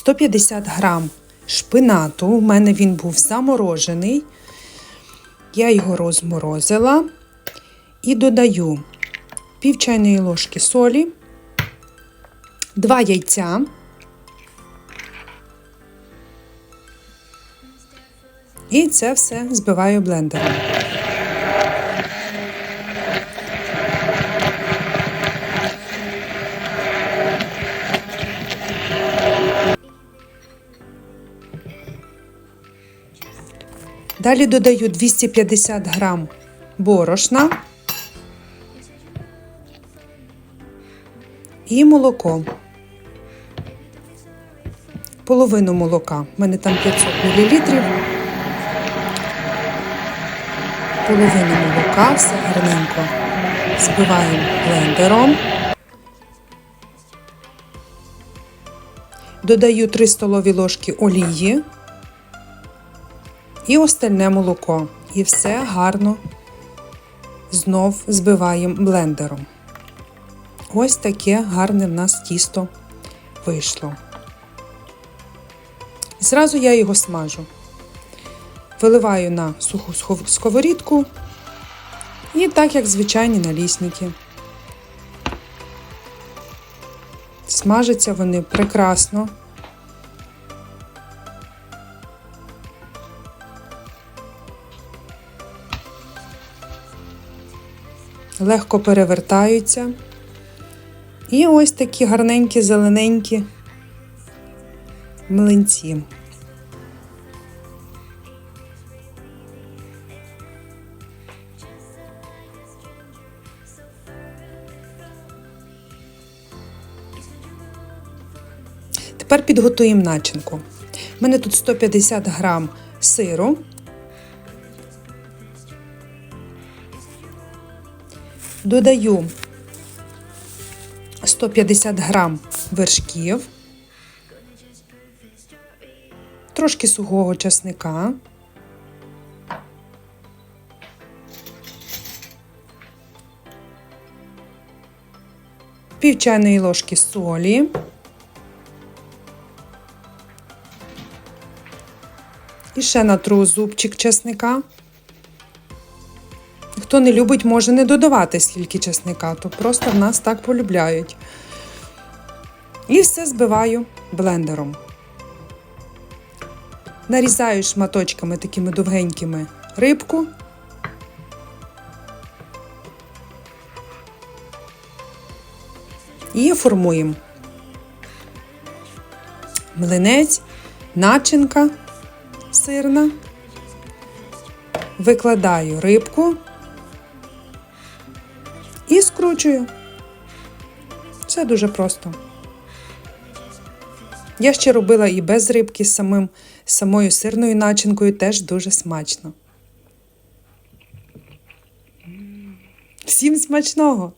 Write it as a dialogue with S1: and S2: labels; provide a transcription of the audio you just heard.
S1: 150 грам шпинату. У мене він був заморожений. Я його розморозила і додаю пів чайної ложки солі, 2 яйця. І це все збиваю блендером. Далі додаю 250 грам борошна і молоко. Половину молока. У мене там 500 мл. Половину молока, все гарненько збиваємо блендером. Додаю 3 столові ложки олії і остальне молоко. І все гарно знов збиваємо блендером. Ось таке гарне в нас тісто вийшло. І зразу я його смажу. Виливаю на суху сковорідку і так, як звичайні налісники. Смажаться вони прекрасно. Легко перевертаються. І ось такі гарненькі, зелененькі млинці. Тепер підготуємо начинку. У мене тут 150 грам сиру. Додаю 150 грам вершків, трошки сухого часника. Пів чайної ложки солі. І ще натру зубчик чесника. Хто не любить, може не додавати стільки чесника, то просто в нас так полюбляють. І все збиваю блендером. Нарізаю шматочками такими довгенькими рибку. І формуємо млинець, начинка сирна. Викладаю рибку і скручую. Все дуже просто. Я ще робила і без рибки з самим, з самою сирною начинкою теж дуже смачно. Всім смачного!